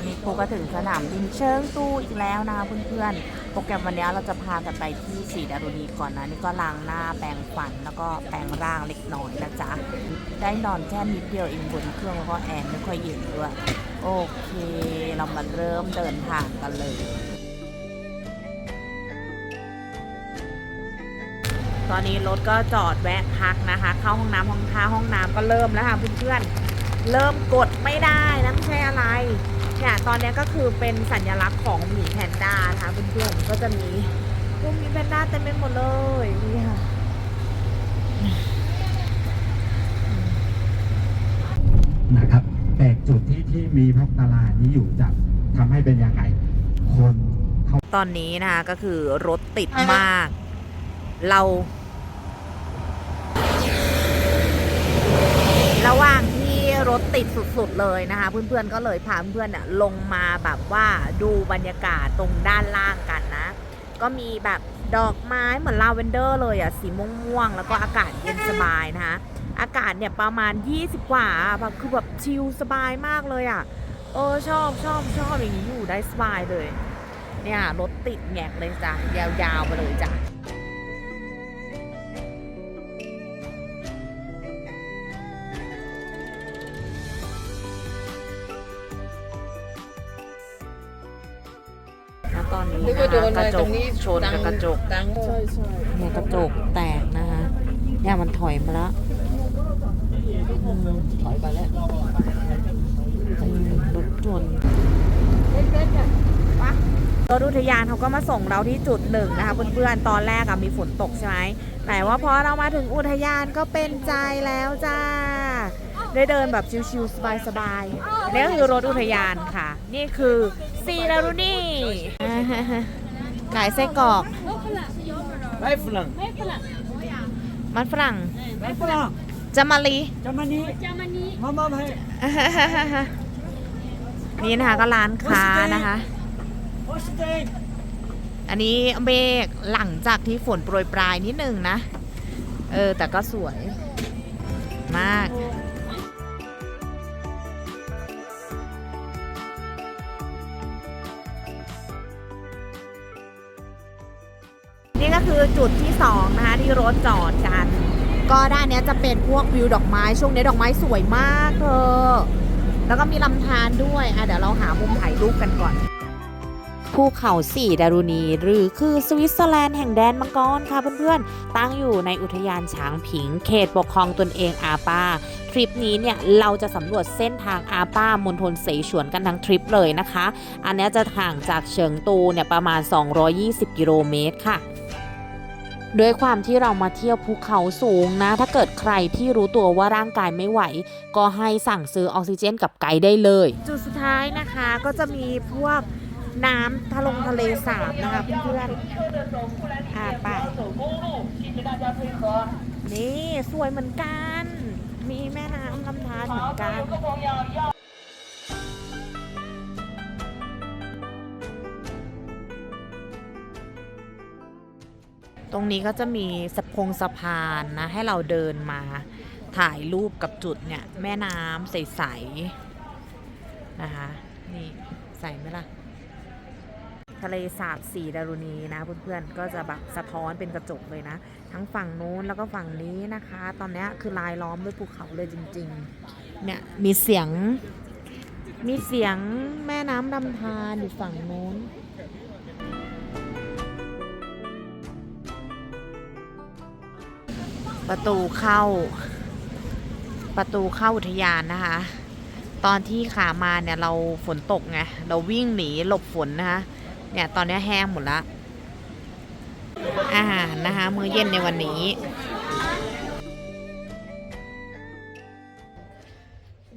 อนนี้ปูก็ถึงสนามบินเชิงตูอีกแล้วนะคะเพื่อนๆ โปรแกรมวันนี้เราจะพากันไปที่สีดารุณีก่อนนะ นี่ก็ล้างหน้าแปรงฟันแล้วก็แปรงร่างเล็กน้อยนะจ๊ะ ได้นอนแค่นิดเดียวเองบนเครื่องแล้วก็แอร์ไม่ค่อยเย็นด้วย โอเค เรามาเริ่มเดินทางกันเลย ตอนนี้รถก็จอดแวะพักนะคะ เข้าห้องน้ำห้องท่าห้องน้ำก็เริ่มแล้วค่ะเพื่อนๆเริ่มกดไม่ได้นะไม่ใช่อะไร เนี่ยตอนนี้ก็คือเป็นสัญลักษณ์ของหมีแพนด้านะคะเพื่อนๆก็จะมีพวกหมีแพนด้าเต็มไปหมดเลยนี่ค่ะนะครับแต่จุดที่ที่มีพวกตลาดนี้อยู่จะทำให้เป็นยังไงคนเข้าตอนนี้นะคะก็คือรถติดมาก เรา ระหว่างที่ร ถติดสุดๆเลยนะคะ เพื่อนๆก็เลยพาเพื่อนๆลงมาแบบว่าดูบรรยากาศตรงด้านล่างกันนะ ก็มีแบบดอกไม้เหมือนลาเวนเดอร์เลยอะสีม่วงๆแล้วก็อากาศเย็นสบายนะคะอากาศเนี่ยประมาณ 20 กว่าแบบคือแบบชิลสบายมากเลยอะเออชอบชอบชอบอย่างนี้อยู่ได้สบายเลย เนี่ยรถติดแงกเลยจ้ะยาวๆไปเลยจ้ะ นนี้นึกนะว่าโดคะนกอะระไรจตรกงนี้ชนกับกระจก ดังใช่ใช่เนี่ยกระจกแตกนะคะเนี่ยมันถอยมาแล้วอืมถอยไปแล้วอืมรถชนรถอุทยานเขาก็มาส่งเราที่จุดหนึ่งนะคะเพื่อนๆตอนแรกอะมีฝนตกใช่ไหมแต่ว่าพอเรามาถึงอุทยานก็เป็นใจแล้วจ้า ได้เดินแบบชิวๆสบายๆนี่ก็คือรถอุทยานค่ะ นี่คือซีนารุนี่ขายไส้กรอกไม่ฝรั่งมันฝรั่งไม่ฝรั่งจามารีจามานีมามาไปนี่นะคะก็ร้านค้านะคะโอสเตย์อันนี้เมฆหลังจากที่ฝนโปรยปลายนิดนึงนะ เออ แต่ก็สวยมาก นี่ก็คือจุดที่สองนะคะที่รถจอดกัน ก็ด้านนี้จะเป็นพวกวิวดอกไม้ช่วงนี้ดอกไม้สวยมากเธอแล้วก็มีลำธารด้วยอะเดี๋ยวเราหามุมถ่ายรูปกันก่อนภูเขาสี่ดารุณี หรือคือสวิตเซอร์แลนด์แห่งแดนมังกรค่ะเพื่อนๆ ตั้งอยู่ในอุทยานช้างผิง เขตปกครองตนเองอาปาทริปนี้เนี่ยเราจะสำรวจเส้นทางอาปามณฑลเสฉวนกันทั้งทริปเลยนะคะ อันนี้จะห่างจากเฉิงตูเนี่ยประมาณ 220 กิโลเมตรค่ะ ด้วยความที่เรามาเที่ยวภูเขาสูงนะ ถ้าเกิดใครที่รู้ตัวว่าร่างกายไม่ไหว ก็ให้สั่งซื้อออกซิเจนกับไกด์ได้เลย จุดสุดท้ายนะคะก็จะมีพวกน้ำทะลงทะเลสาบนะคะเพื่อนๆอ่าไป นี่สวยเหมือนกัน มีแม่น้ำลำธารเหมือนกัน ตรงนี้ก็จะมีสะพงสะพานนะ ให้เราเดินมาถ่ายรูปกับจุดเนี่ย แม่น้ำใสๆนะคะ นี่ใสไหมล่ะ ทะเลสาบสีดารุณีนะเพื่อนๆ ก็จะแบบสะท้อนเป็นกระจกเลยนะ ทั้งฝั่งนู้นแล้วก็ฝั่งนี้นะคะ ตอนนี้คือลายล้อมด้วยภูเขาเลยจริงๆ เนี่ยมีเสียง มีเสียงแม่น้ำลำธารอยู่ฝั่งนู้น ประตูเข้า ประตูเข้าอุทยานนะคะ ตอนที่ขามาเนี่ยเราฝนตกไงเราวิ่งหนีหลบฝนนะคะเนี่ยตอนนี้แห้งหมดละอาหารนะคะ มื้อเย็นในวันนี้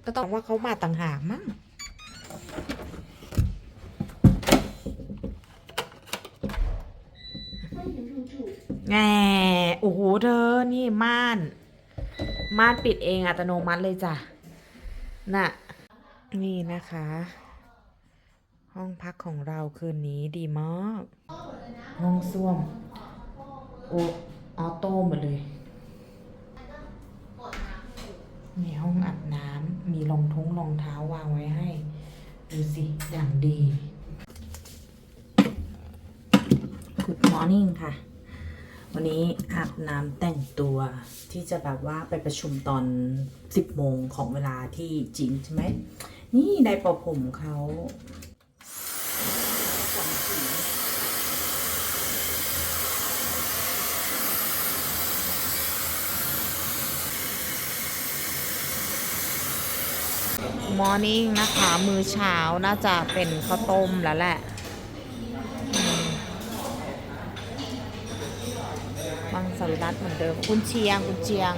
ก็ต้องว่าเขามาต่างหากมั้งแง่โอ้โหเธอ นี่ม่าน ม่านปิดเองอัตโนมัติเลยจ้ะ น่ะ นี่นะคะ ห้องพักของเราคืนนี้ดีมาก ห้องส้วม โอออโต้หมดเลย มีห้องอาบน้ำ มีรองทุ้งรองเท้าวางไว้ให้ ดูสิอย่างดี Good morning ค่ะ วันนี้อาบน้ำแต่งตัวที่จะแบบว่าไปประชุมตอน 10 โมงของเวลาที่จีนใช่ไหม นี่ไดร์เป่าผมเขามอร์นิ่งนะคะ มือเช้าน่าจะเป็นข้าวต้มแล้วแหละอืมมังสวิรัต เหมือนเดิมคุณเชียงคุณเชียง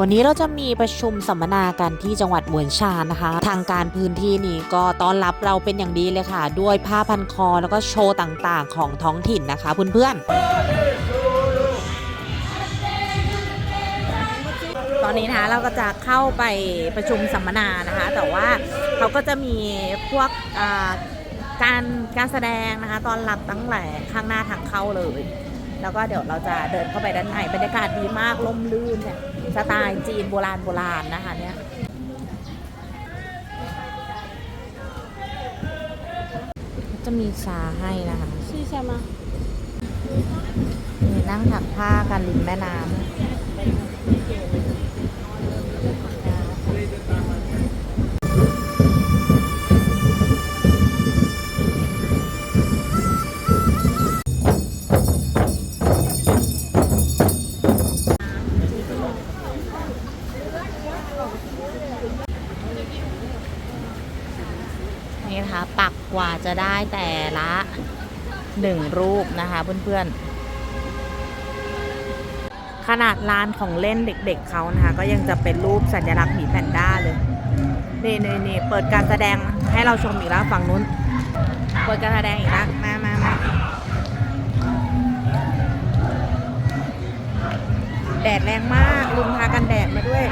วันนี้เราจะมีประชุมสัมมนากันที่จังหวัดหมวนชานนะคะ ทางการพื้นที่นี่ก็ต้อนรับเราเป็นอย่างดีเลยค่ะ ด้วยผ้าพันคอแล้วก็โชว์ต่างๆ ของท้องถิ่นนะคะเพื่อนๆ ตอนนี้นะคะเราก็จะเข้าไปประชุมสัมมนานะคะ แต่ว่าเขาก็จะมีพวกการการแสดงนะคะ ตอนรับตั้งแต่ข้างหน้าทางเข้าเลย แล้วก็เดี๋ยวเราจะเดินเข้าไปด้านในบรรยากาศดีมากล่มลื่นเนี่ยสไตล์จีนโบราณโบราณนะคะเนี่ยจะมีชาให้นะคะชื่อชามานี่นั่งถักผ้ากันริมแม่น้ำ นี่นะคะ ปักกว่าจะได้แต่ละหนึ่งรูปนะคะเพื่อนๆ ขนาดลานของเล่นเด็กๆเขานะคะ ก็ยังจะเป็นรูปสัญลักษณ์หมีแพนด้าเลยนี่นี่นี่เปิดการแสดงให้เราชมอีกแล้วฝั่งนู้น เปิดการแสดงอีกแล้วมามามาแดดแรงมากลุงพากันแดดมาด้วย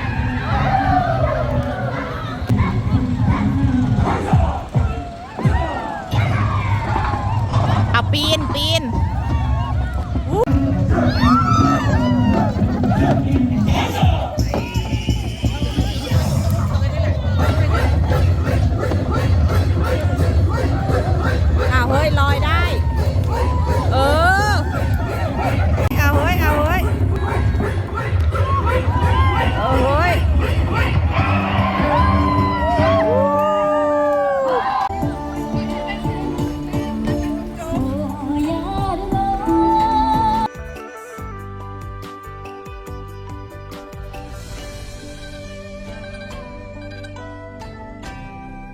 เฮ้ย ลอยได้ เออ เอาเฮ้ย เอาเฮ้ย เอาเฮ้ย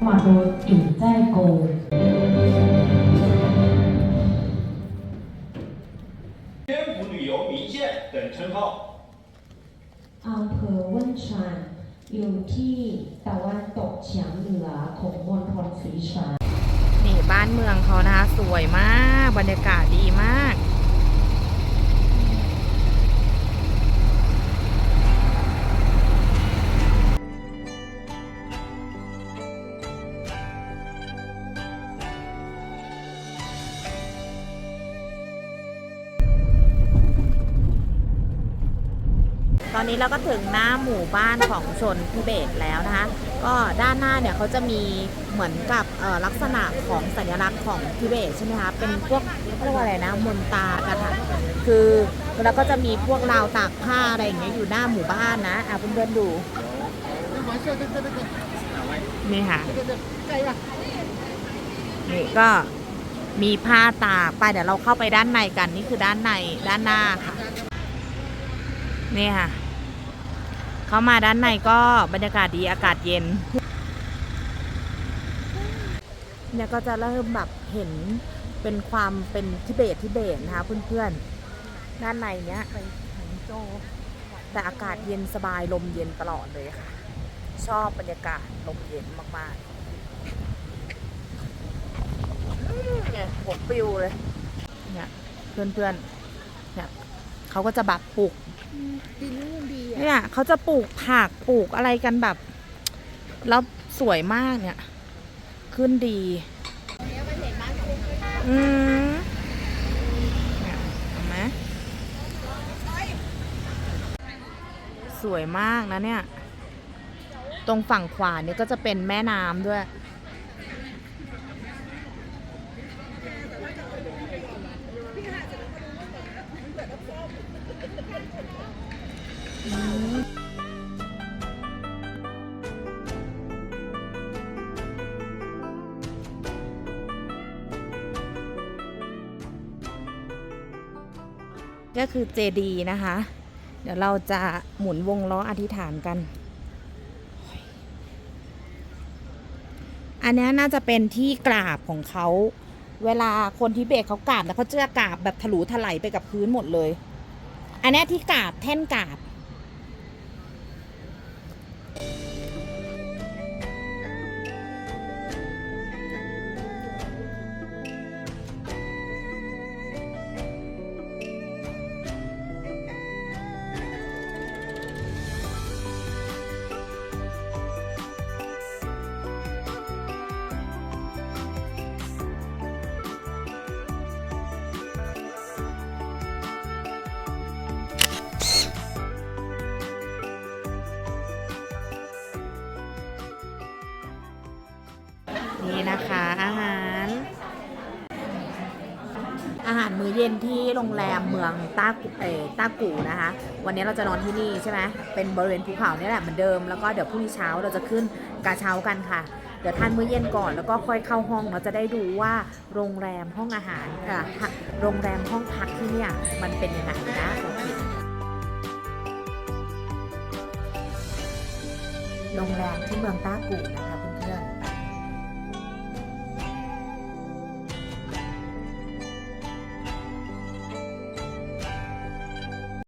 马多堵在沟。 เชิอำเภอเว่นชานอยู่ที่ตะวันตกเฉียงเหนือของมณฑลศรีฉานนี่บ้านเมืองเขานะคะ สวยมาก บรรยากาศดี เราก็ถึงหน้าหมู่บ้านของชนทิเบตแล้วนะคะ ก็ด้านหน้าเนี่ยเขาจะมีเหมือนกับลักษณะของสัญลักษณ์ของทิเบตใช่ไหมคะ เป็นพวกเรียกว่าอะไรนะมนตากันค่ะคือแล้วก็จะมีพวกราวตากผ้าอะไรอย่างเงี้ยอยู่หน้าหมู่บ้านนะอะเพื่อนๆดูนี่ค่ะนี่ก็มีผ้าตากไปเดี๋ยวเราเข้าไปด้านในกันนี่คือด้านในด้านหน้าค่ะ นี่ค่ะ เข้ามาด้านในก็บรรยากาศดีอากาศเย็น เนี่ยก็จะเริ่มแบบเห็นเป็นความเป็นทิเบตทิเบตนะคะเพื่อนๆ ด้านในเนี้ยแต่อากาศเย็นสบายลมเย็นตลอดเลยค่ะ ชอบบรรยากาศลมเย็นมากๆเนี่ยผมปิวเลย เนี่ยเพื่อนๆ เนี่ยเขาก็จะแบบปลูกดีนู่นดี เนี่ยเขาจะปลูกผักปลูกอะไรกันแบบ แล้วสวยมากเนี่ย ขึ้นดี อืมเนี่ยเห็นไหมสวยมากนะเนี่ย ตรงฝั่งขวานี่ก็จะเป็นแม่น้ำด้วย ก็คือเจดีนะคะ เดี๋ยวเราจะหมุนวงล้ออธิษฐานกัน อันนี้น่าจะเป็นที่กราบของเขาเวลาคนทิเบตเขากราบแล้วเขาเจะกราบแบบถลุถลายไปกับพื้นหมดเลย อันนี้ที่กราบแท่นกราบ นี่นะคะ อาหาร อาหารมื้อเย็นที่โรงแรมเมืองต้ากุเอต้ากูนะคะ วันนี้เราจะนอนที่นี่ใช่ไหมเป็นบริเวณภูเขาเนี่ยแหละเหมือนเดิมแล้วก็เดี๋ยวพรุ่งนี้เช้าเราจะขึ้นกาเช้ากันค่ะเดี๋ยวทานมื้อเย็นก่อนแล้วก็ค่อยเข้าห้องเราจะได้ดูว่าโรงแรมห้องอาหารอ่อฮะโรงแรมห้องพักที่เนี่ยมันเป็นยังไงนะโอเคโรงแรมที่เมืองต้ากูนะคะ